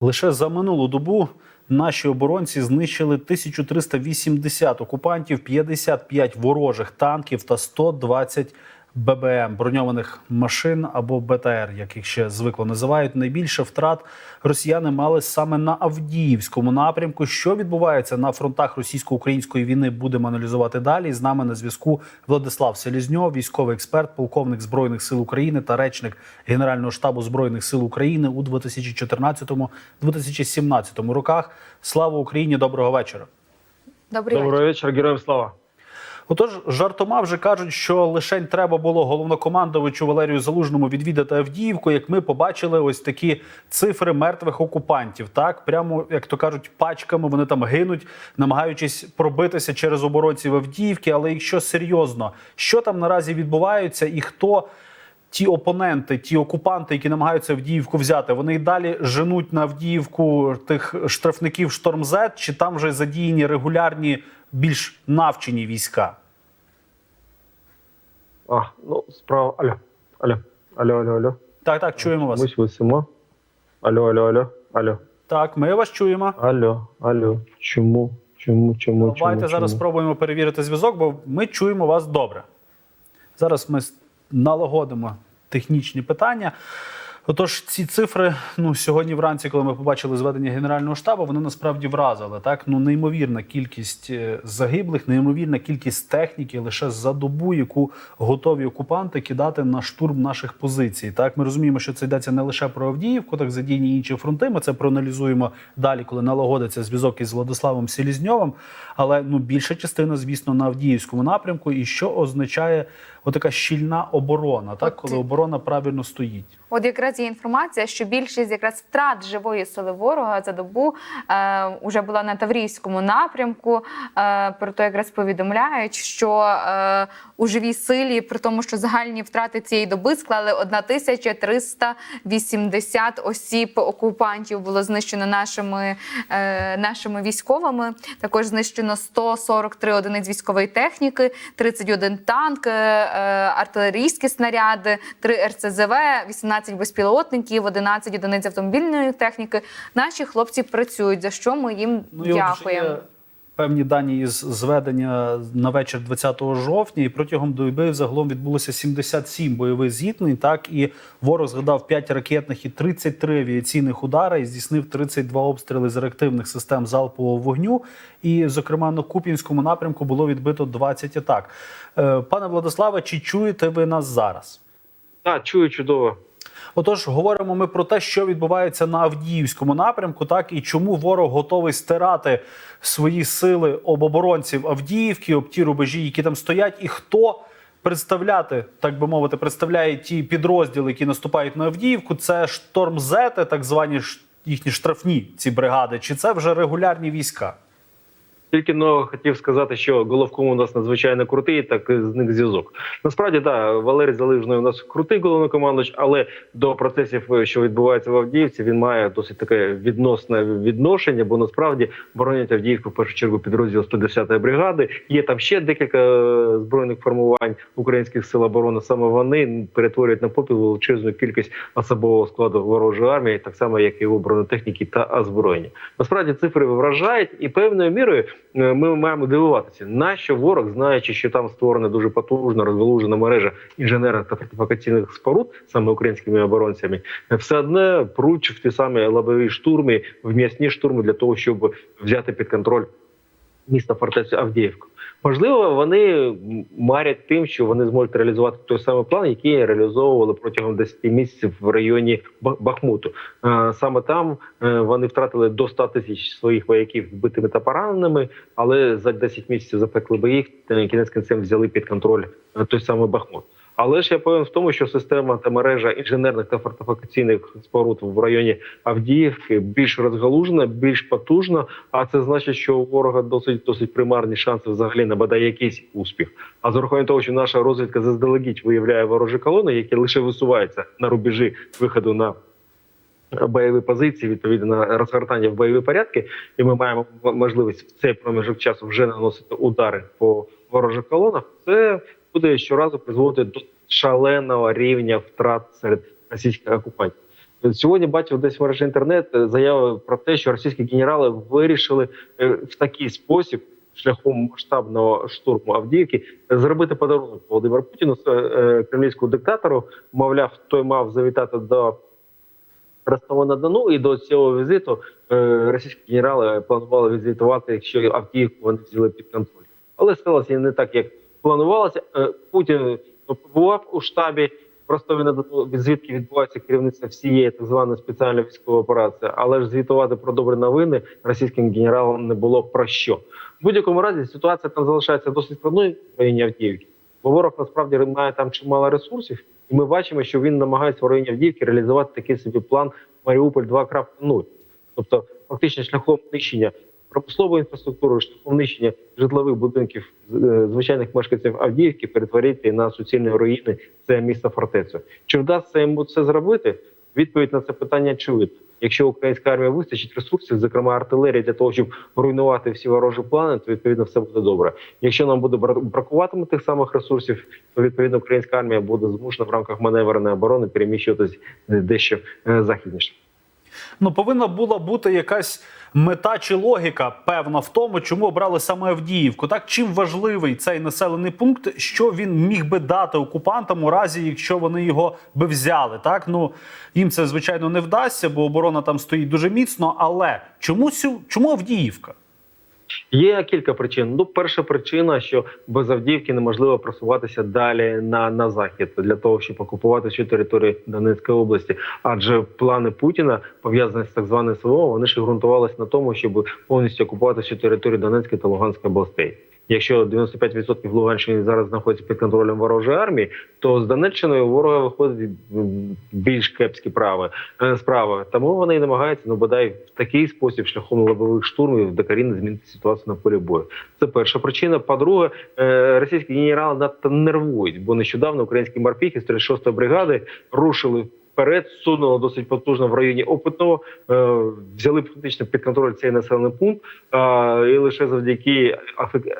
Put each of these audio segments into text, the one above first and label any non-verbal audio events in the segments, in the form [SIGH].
Лише за минулу добу наші оборонці знищили 1380 окупантів, 55 ворожих танків та 120 ББМ броньованих машин або БТР, як їх ще звикло називають. Найбільше втрат росіяни мали саме на Авдіївському напрямку. Що відбувається на фронтах російсько-української війни, будемо аналізувати далі. З нами на зв'язку Владислав Селізньов, військовий експерт, полковник збройних сил України та речник Генерального штабу збройних сил України у 2014-2017 роках. Слава Україні! Доброго вечора. Добрий Доброго вечора, героям слава. Отож, жартома вже кажуть, що лишень треба було головнокомандувачу Валерію Залужному відвідати Авдіївку. Як ми побачили, ось такі цифри мертвих окупантів. Так, прямо як то кажуть, пачками вони там гинуть, намагаючись пробитися через оборонців Авдіївки. Але якщо серйозно, що там наразі відбувається, і хто ті опоненти, ті окупанти, які намагаються Авдіївку взяти, вони й далі женуть на Авдіївку тих штрафників Штормзет, чи там вже задіяні регулярні більш навчені війська? А, ну, справа. Алло. Алло. Алло, алло, алло. Так, так, чуємо вас. Ось висимо. Алло, алло, алло. Алло. Так, ми вас чуємо. Алло, алло. Чому? Чому, чому, Давайте чому, зараз чому? спробуємо перевірити зв'язок, бо ми чуємо вас добре. Зараз ми налагодимо технічні питання. Отож, ці цифри, ну сьогодні вранці, коли ми побачили зведення Генерального штабу, вони насправді вразили. Так, ну неймовірна кількість е, загиблих, неймовірна кількість техніки лише за добу, яку готові окупанти кидати на штурм наших позицій. Так, ми розуміємо, що це йдеться не лише про Авдіївку, так задіяні інші фронти. Ми це проаналізуємо далі, коли налагодиться зв'язок із Владиславом Селізньовим. Але ну більша частина, звісно, на Авдіївському напрямку, і що означає отака щільна оборона, так коли оборона правильно стоїть. От якраз є інформація, що більшість якраз втрат живої сили ворога за добу е, уже була на Таврійському напрямку. Е, про то якраз повідомляють, що е, у живій силі, при тому, що загальні втрати цієї доби склали 1380 осіб окупантів було знищено нашими, е, нашими військовими. Також знищено 143 одиниць військової техніки, 31 танк, е, артилерійські снаряди, 3 РЦЗВ, 18 безпілотників, 11 одиниць автомобільної техніки. Наші хлопці працюють, за що ми їм Ну, дякуємо. Певні дані із зведення на вечір 20 жовтня, і протягом доби загалом відбулося 77 бойових зіткнень. Так і ворог згадав 5 ракетних і 33 авіаційних удари і здійснив 32 обстріли з реактивних систем залпового вогню. І, зокрема, на Куп'янському напрямку було відбито 20 атак. Е, Пане Владиславе, чи чуєте ви нас зараз? Так, чую чудово. Отож, говоримо ми про те, що відбувається на Авдіївському напрямку, так і чому ворог готовий стирати свої сили об оборонців Авдіївки, об ті рубежі, які там стоять, і хто представляти, так би мовити, представляє ті підрозділи, які наступають на Авдіївку. Це штормзети, так звані їхні штрафні ці бригади, чи це вже регулярні війська? Тільки но хотів сказати, що головком у нас надзвичайно крутий, так зник зв'язок. Насправді, так, Валерій Залижний у нас крутий головнокомандувач, але до процесів, е, що відбуваються в Авдіївці, він має досить таке відносне відношення, бо насправді боронять Авдіївку в першу чергу підрозділ 110-ї бригади. Є там ще декілька е, збройних формувань українських сил оборони. Саме вони перетворюють на попіл величезну кількість особового складу ворожої армії, так само як і його бронетехніки та озброєння. Насправді цифри вражають, і певною мірою ми маємо дивуватися, нащо ворог, знаючи, що там створена дуже потужна розгалужена мережа інженерних та фортифікаційних споруд, саме українськими оборонцями, е, все одне пруть в ті самі лобові штурми, в м'ясні штурми для того, щоб взяти під контроль міста фортецю Авдіївку. Можливо, вони марять тим, що вони зможуть реалізувати той самий план, який реалізовували протягом 10 місяців в районі Ба- Бахмуту. Е, Саме там е, вони втратили до 100 тисяч своїх вояків вбитими та пораненими, але за 10 місяців запекли би їх, е, кінець кінцем взяли під контроль той самий Бахмут. Але ж я певен в тому, що система та мережа інженерних та фортифікаційних споруд в районі Авдіївки більш розгалужена, більш потужна. А це значить, що у ворога досить досить примарні шанси взагалі на бодай якийсь успіх. А з урахуванням того, що наша розвідка заздалегідь виявляє ворожі колони, які лише висуваються на рубежі виходу на бойові позиції, відповідно на розгортання в бойові порядки, і ми маємо можливість в цей проміжок часу вже наносити удари по ворожих колонах. Це буде щоразу призводити до шаленого рівня втрат серед російських окупантів. Сьогодні бачив десь в мережі інтернет е, заяви про те, що російські генерали вирішили е, в такий спосіб. Шляхом масштабного штурму Авдіївки зробити подарунок Володимиру Путіну е, кремлівському диктатору. Мовляв, той мав завітати до Ростова на Дону, і до цього візиту російські генерали планували візитувати, якщо Авдіївку вони взяли під контроль. Але сталося не так, як планувалося. Е, Путін побував у штабі. Просто він звідки відбувається керівництво всієї так званої спеціальної військової операції, але ж звітувати про добрі новини російським генералам не було про що. В будь-якому разі ситуація там залишається досить складною в районі Авдіївки, бо ворог насправді має там чимало ресурсів, і ми бачимо, що він намагається в районі Авдіївки реалізувати такий собі план Маріуполь 2.0. Тобто, фактично шляхом нищення промислової інфраструктури, шляхом нищення житлових будинків е, звичайних мешканців Авдіївки перетворити на суцільні руїни це місто фортецю. Чи вдасться йому це зробити? Відповідь на це питання очевидна. Якщо українська армія вистачить ресурсів, зокрема артилерії, для того, щоб руйнувати всі ворожі плани, то відповідно все буде добре. Якщо нам буде бракуватиме тих самих ресурсів, то відповідно українська армія буде змушена в рамках маневреної оборони переміщуватись е, дещо е, західніше. Ну, повинна була бути якась мета чи логіка, певна, в тому, чому обрали саме Авдіївку. Так, чим важливий цей населений пункт, що він міг би дати окупантам у разі, якщо вони його би взяли. Так, ну їм це звичайно не вдасться, бо оборона там стоїть дуже міцно. Але чому чому Авдіївка? Є кілька причин. Ну, перша причина, що без Авдіївки неможливо просуватися далі на, на захід для того, щоб окупувати всю територію Донецької області. Адже плани Путіна пов'язані з так званим СВО, вони ж ґрунтувалися на тому, щоб повністю окупувати всю територію Донецької та Луганської областей. Якщо 95% Луганщини зараз знаходяться під контролем ворожої армії, то з Донеччиною ворога виходить більш кепські прави е, справи. Тому вони намагаються ну бодай в такий спосіб, шляхом лобових штурмів, докорінно змінити ситуацію на полі бою. Це перша причина. По-друге, е, російські генерали надто нервують, бо нещодавно українські морпіхи з 36-ї бригади рушили. Вперед сунуло досить потужно в районі опитного, е, взяли фактично під контроль цей населений пункт. і лише завдяки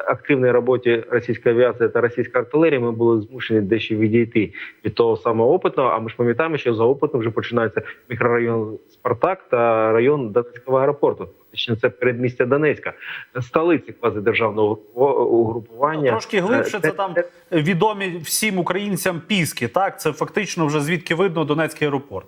активній роботі російської авіації та російської артилерії ми були змушені дещо відійти від того самого опитного. А ми ж пам'ятаємо, що за опитом вже починається мікрорайон Спартак та район Донецького аеропорту. Фактично це передмістя Донецька, столиці квазидержавного угру- угрупування. Трошки глибше це там відомі всім українцям піски. Так, це фактично вже звідки видно Донецький аеропорт.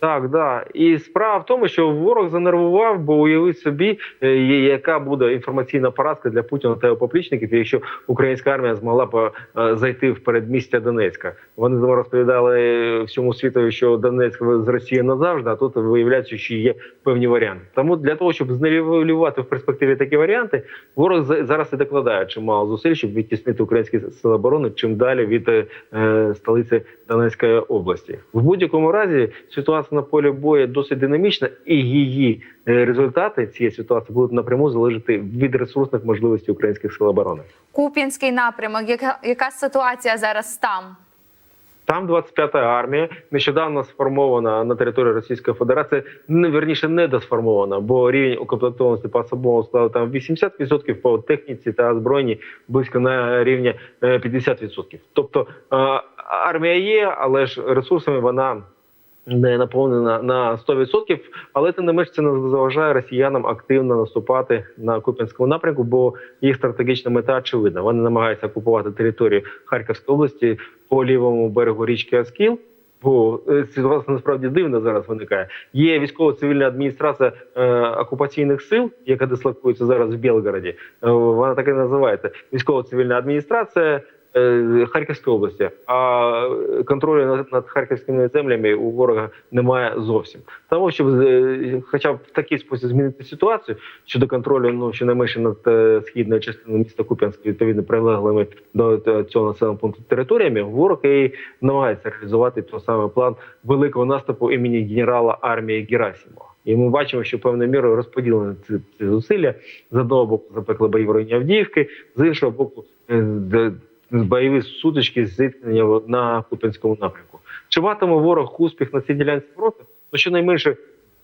Так, да. І справа в тому, що ворог занервував, бо уяви собі, е, яка буде інформаційна поразка для Путіна та його поплічників, якщо українська армія змогла б е, зайти в передмістя Донецька. Вони розповідали всьому світу, що Донецьк з Росії назавжди, а тут виявляється, що є певні варіанти. Тому для того, щоб зневелювати в перспективі такі варіанти, ворог за- зараз і докладає чимало зусиль, щоб відтіснити українські сили оборони чим далі від е, е, столиці Донецької області. В будь-якому разі ситуація на полі бою досить динамічна, і її е, результати цієї ситуації будуть напряму залежати від ресурсних можливостей українських сил оборони. Куп'янський напрямок. Яка, яка ситуація зараз там? Там 25-та армія нещодавно сформована на території Російської Федерації. Не верніше недосформована, бо рівень укомплектованості по особовому складу там 80%, по техніці та озброєнні близько на рівні е, 50%. Тобто е, армія є, але ж ресурсами вона. Не наповнена на 100%, але тим не менш це не заважає росіянам активно наступати на Куп'янському напрямку, бо їх стратегічна мета очевидна. Вони намагаються окупувати територію Харківської області по лівому берегу річки Оскіл. Бо е, ситуація насправді дивна зараз виникає. Є військово-цивільна адміністрація е, окупаційних сил, яка дислокується зараз в Білгороді. Е, вона так і називається військово-цивільна адміністрація. Е, Харківської області, а контролю над, над харківськими землями у ворога немає зовсім. Тому щоб е, хоча б в такий спосіб змінити ситуацію щодо контролю, ну щонайменше над е, східною частиною міста Куп'янськ, відповідно прилеглими до е, цього населеного пункту територіями, ворог і намагається реалізувати той самий план великого наступу імені генерала армії Герасимова. І ми бачимо, що певною мірою розподілені ці, ці зусилля з одного боку запекли бої в Авдіївки, з іншого боку, е, бойові сутички зіткнення на Куп'янському напрямку. Чи матиме ворог успіх на цій ділянці фронту? Ну щонайменше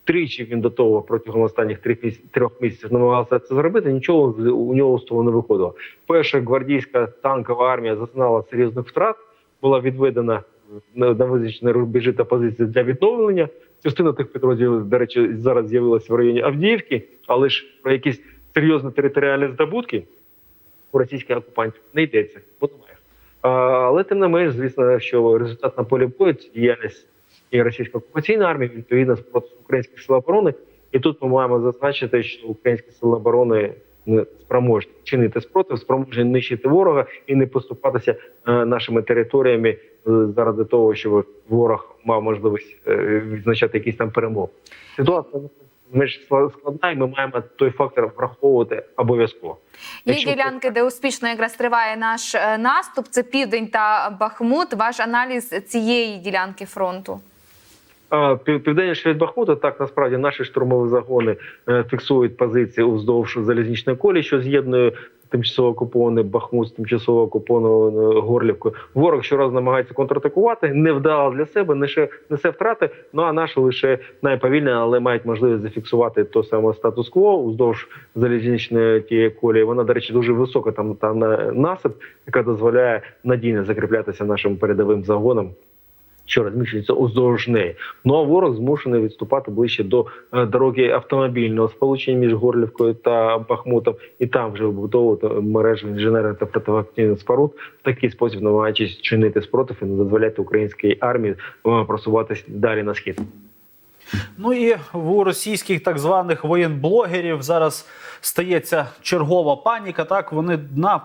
тричі він до того протягом останніх трьох трьох місяців намагався це зробити. Нічого у нього з того не виходило. Перша гвардійська танкова армія зазнала серйозних втрат, була відведена на, на визначені рубежі та позиції для відновлення. частина тих підрозділів, до речі, зараз з'явилася в районі Авдіївки, але ж про якісь серйозні територіальні здобутки у російських окупантів не йдеться. Бо немає. Але тим не менш, звісно, що результат на полі бою це діяльність і російської окупаційної армії, відповідно спротив українських сил оборони. І тут ми маємо зазначити, що українські сили оборони не спроможні чинити спротив, спроможні нищити ворога і не поступатися е, нашими територіями е, заради того, щоб ворог мав можливість е, відзначати якісь там перемоги. Ситуація менш складна, і ми маємо той фактор враховувати обов'язково. Є Якщо- ділянки, де успішно якраз триває наш е, наступ. Це південь та Бахмут. Ваш аналіз цієї ділянки фронту. Південніше від Бахмута, так насправді наші штурмові загони е, фіксують позиції уздовж залізничної колії, що з'єднує тимчасово окупований Бахмут тимчасово окупованою Горлівкою. Ворог щоразу намагається контратакувати, невдало для себе, несе, несе втрати. Ну а наші лише найповільне, але мають можливість зафіксувати то саме статус-кво уздовж залізничної тієї колії. Вона, до речі, дуже висока. Там там на- насип, яка дозволяє надійно закріплятися нашим передовим загонам що розміщується уздовж неї. Ну а ворог змушений відступати ближче до е, дороги автомобільного сполучення між Горлівкою та Бахмутом, і там вже вбудовувати мережу інженерних та противактивних споруд в такий спосіб, намагаючись чинити спротив і не дозволяти українській армії е, просуватись далі на схід. Ну і у російських так званих воєнблогерів зараз стається чергова паніка. Так вони на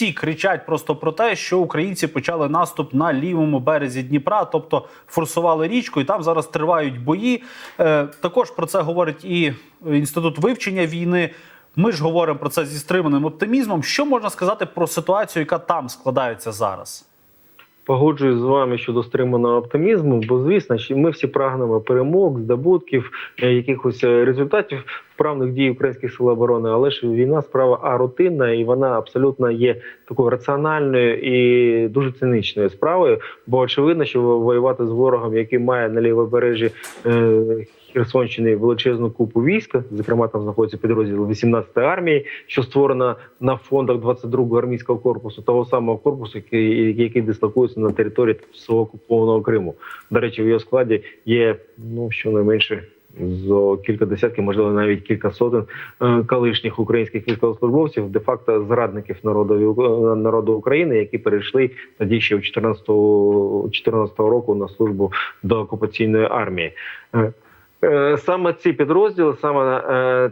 всі кричать просто про те, що українці почали наступ на лівому березі Дніпра, тобто форсували річку, і там зараз тривають бої. Е, також про це говорить і інститут вивчення війни. Ми ж говоримо про це зі стриманим оптимізмом. Що можна сказати про ситуацію, яка там складається зараз? Погоджуюсь з вами щодо стриманого оптимізму, бо звісно, ми всі прагнемо перемог, здобутків, е, якихось е, результатів вправних дій українських сил оборони. Але ж війна справа а рутинна, і вона абсолютно є такою раціональною і дуже цинічною справою. Бо очевидно, що воювати з ворогом, який має на лівобережжі е, Херсонщини величезну купу війська, зокрема там знаходиться підрозділ 18-ї армії, що створена на фондах 22-го армійського корпусу, того самого корпусу, який, який дислокується на території тимчасово окупованого Криму. До речі, в його складі є ну щонайменше зо кілька десятків, можливо, навіть кілька сотень е, колишніх українських військовослужбовців, де факто зрадників народу е, народу України, які перейшли тоді ще у 14 року на службу до окупаційної армії. Е, Саме ці підрозділи, саме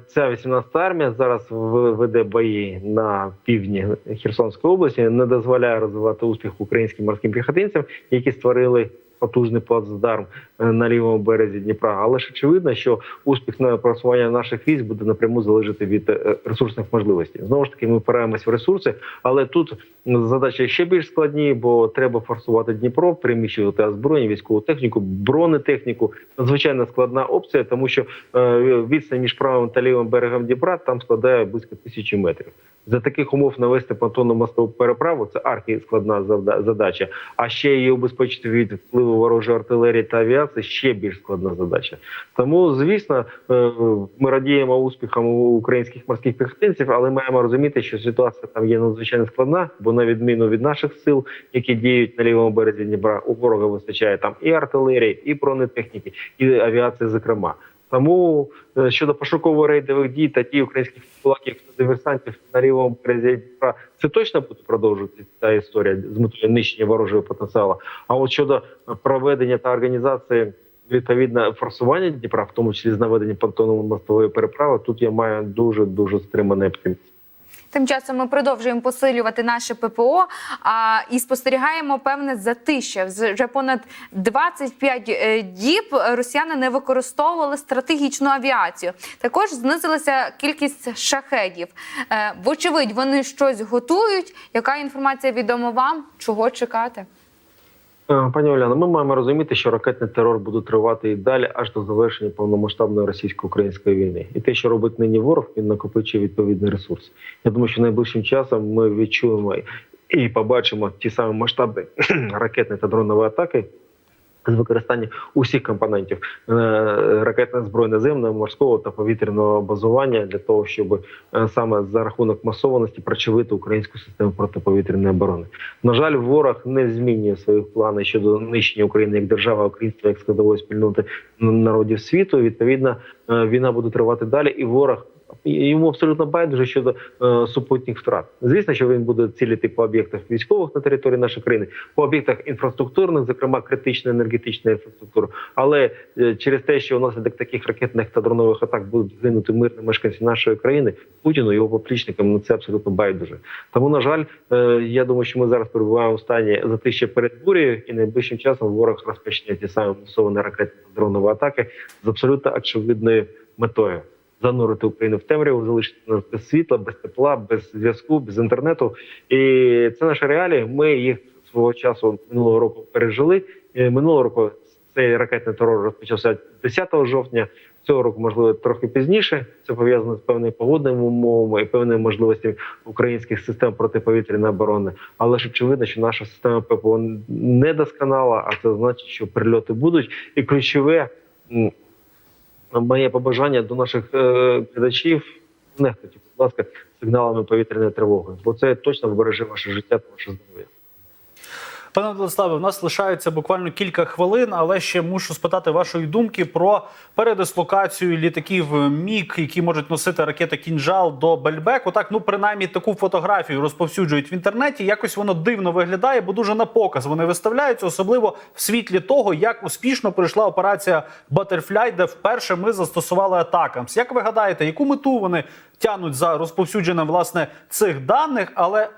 ця 18-та армія зараз веде бої на півдні Херсонської області, не дозволяє розвивати успіх українським морським піхотинцям, які створили потужний плацдарм е, на лівому березі Дніпра. Але ж очевидно, що успіх на просування наших військ буде напряму залежати від е, ресурсних можливостей. Знову ж таки, ми впираємось в ресурси, але тут задача ще більш складні, бо треба форсувати Дніпро, приміщувати озброєння, військову техніку, бронетехніку. Надзвичайно складна опція, тому що е, відстань між правим та лівим берегом Дніпра там складає близько тисячі метрів. За таких умов навести понтонну мостову переправу це архі складна задача. А ще її обезпечити від впливу ворожої артилерії та авіації ще більш складна задача. Тому, звісно, е, ми радіємо успіхам у українських морських піхотинців, але маємо розуміти, що ситуація там є надзвичайно складна, бо на відміну від наших сил, які діють на лівому березі Дніпра, у ворога вистачає там і артилерії, і бронетехніки, і авіації, зокрема. Тому е, щодо пошуково-рейдових дій та ті українських кулаків та диверсантів на лівому березі Дніпра, це точно буде продовжуватися ця історія з метою нищення ворожого потенціалу. А от щодо проведення та організації відповідно форсування Дніпра, в тому числі з наведення понтонно-мостової переправи, тут я маю дуже дуже стриманий оптимізм. Тим часом ми продовжуємо посилювати наше ППО а, і спостерігаємо певне затище. Вже понад 25 е, діб росіяни не використовували стратегічну авіацію. Також знизилася кількість шахедів. Е, Вочевидь, вони щось готують. Яка інформація відома вам? Чого чекати? Е, Пані Оляна, ми маємо розуміти, що ракетний терор буде тривати і далі аж до завершення повномасштабної російсько-української війни. І те, що робить нині ворог, він накопичує відповідний ресурс. Я думаю, що найближчим часом ми відчуємо і побачимо ті самі масштаби [CLEARS THROAT] ракетної та дронової атаки з використанням усіх компонентів ракетне ракетно-збройно-земного, морського та повітряного базування для того, щоб е, саме за рахунок масованості прочевити українську систему протиповітряної оборони. На жаль, ворог не змінює своїх планів щодо нищення України як держави, українства як складової спільноти народів світу. Відповідно, е, війна буде тривати далі, і ворог. Йому абсолютно байдуже щодо е, супутніх втрат. Звісно, що він буде цілити по об'єктах військових на території нашої країни, по об'єктах інфраструктурних, зокрема критичної енергетичної інфраструктури. Але е, через те, що внаслідок таких ракетних та дронових атак будуть гинути мирні мешканці нашої країни, Путіну його поплічникам ну це абсолютно байдуже. Тому, на жаль, е, я думаю, що ми зараз перебуваємо в стані затища перед бурею, і найближчим часом ворог розпочне ті самі масовані ракетні та дронові атаки з абсолютно очевидною метою. Занурити Україну в темряву, залишити нас без світла, без тепла, без зв'язку, без інтернету. І це наші реалії. Ми їх свого часу минулого року пережили. Е, Минулого року цей ракетний терор розпочався 10 жовтня. Цього року, можливо, трохи пізніше. Це пов'язано з певними погодними умовами і певними можливостями українських систем протиповітряної оборони. Але ж очевидно, що наша система ППО не досконала, а це значить, що прильоти будуть. І ключове моє побажання до наших е, глядачів нехтуйте, будь ласка, сигналами повітряної тривоги, бо це точно вбереже ваше життя та ваше здоров'я. Пане Владиславе, у нас лишається буквально кілька хвилин, але ще мушу спитати вашої думки про передислокацію літаків Міг, які можуть носити ракети кінжал до Бельбеку. Так, ну принаймні таку фотографію розповсюджують в інтернеті. Якось воно дивно виглядає, бо дуже на показ вони виставляються, особливо в світлі того, як успішно пройшла операція Батерфляй, де вперше ми застосували атакамс. Як ви гадаєте, яку мету вони тянуть за розповсюдженням власне цих даних? Але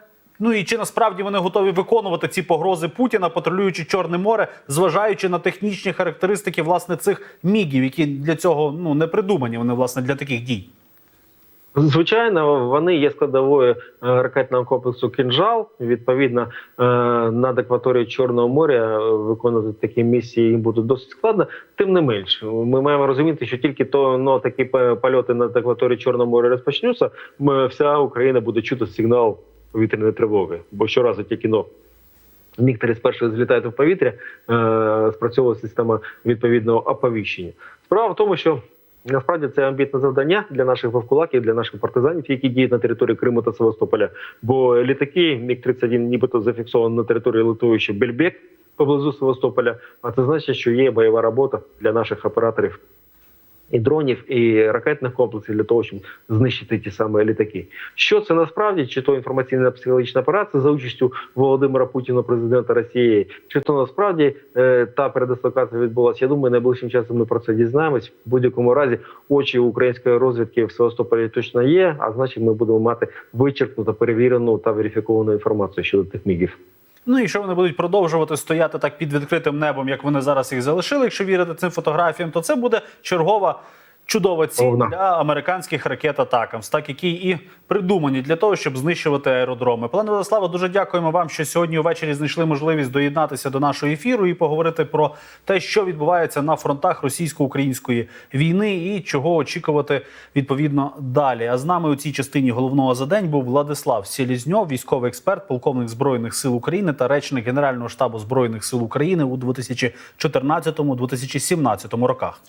Ну і чи насправді вони готові виконувати ці погрози Путіна, патрулюючи Чорне море, зважаючи на технічні характеристики власне цих мігів, які для цього ну не придумані. Вони власне для таких дій. Звичайно, вони є складовою е, ракетного комплексу «Кинжал». Відповідно, е, над акваторією Чорного моря е, виконувати такі місії їм буде досить складно. Тим не менш, ми маємо розуміти, що тільки то ну, такі польоти над акваторією Чорного моря розпочнуться, вся Україна буде чути сигнал повітряної тривоги. Бо щоразу тільки но Міг 31 злітає в повітря, е, спрацьовує система відповідного оповіщення. Справа в тому, що насправді це амбітне завдання для наших вовкулаків, для наших партизанів, які діють на території Криму та Севастополя. Бо літаки Міг 31 нібито зафіксовані на території литовища Бельбек поблизу Севастополя. А це значить, що є бойова робота для наших операторів і дронів, і ракетних комплексів для того, щоб знищити ті самі літаки. Що це насправді? Чи то інформаційна психологічна операція за участю Володимира Путіна, президента Росії, чи то насправді е, та передислокація відбулася? Я думаю, найближчим часом ми про це дізнаємось. В будь-якому разі очі української розвідки в Севастополі точно є. А значить, ми будемо мати вичерпну та перевірену та верифіковану інформацію щодо тих мігів. Ну і що вони будуть продовжувати стояти так під відкритим небом, як вони зараз їх залишили. Якщо вірити цим фотографіям, то це буде чергова. Чудова ціль для американських ракет атакамс, так які і придумані для того, щоб знищувати аеродроми. Пане Владиславе, дуже дякуємо вам, що сьогодні ввечері знайшли можливість доєднатися до нашого ефіру і поговорити про те, що відбувається на фронтах російсько-української війни і чого очікувати відповідно далі. А з нами у цій частині головного за день був Владислав Селізньов, військовий експерт, полковник збройних сил України та речник Генерального штабу збройних сил України у 2014-2017 роках.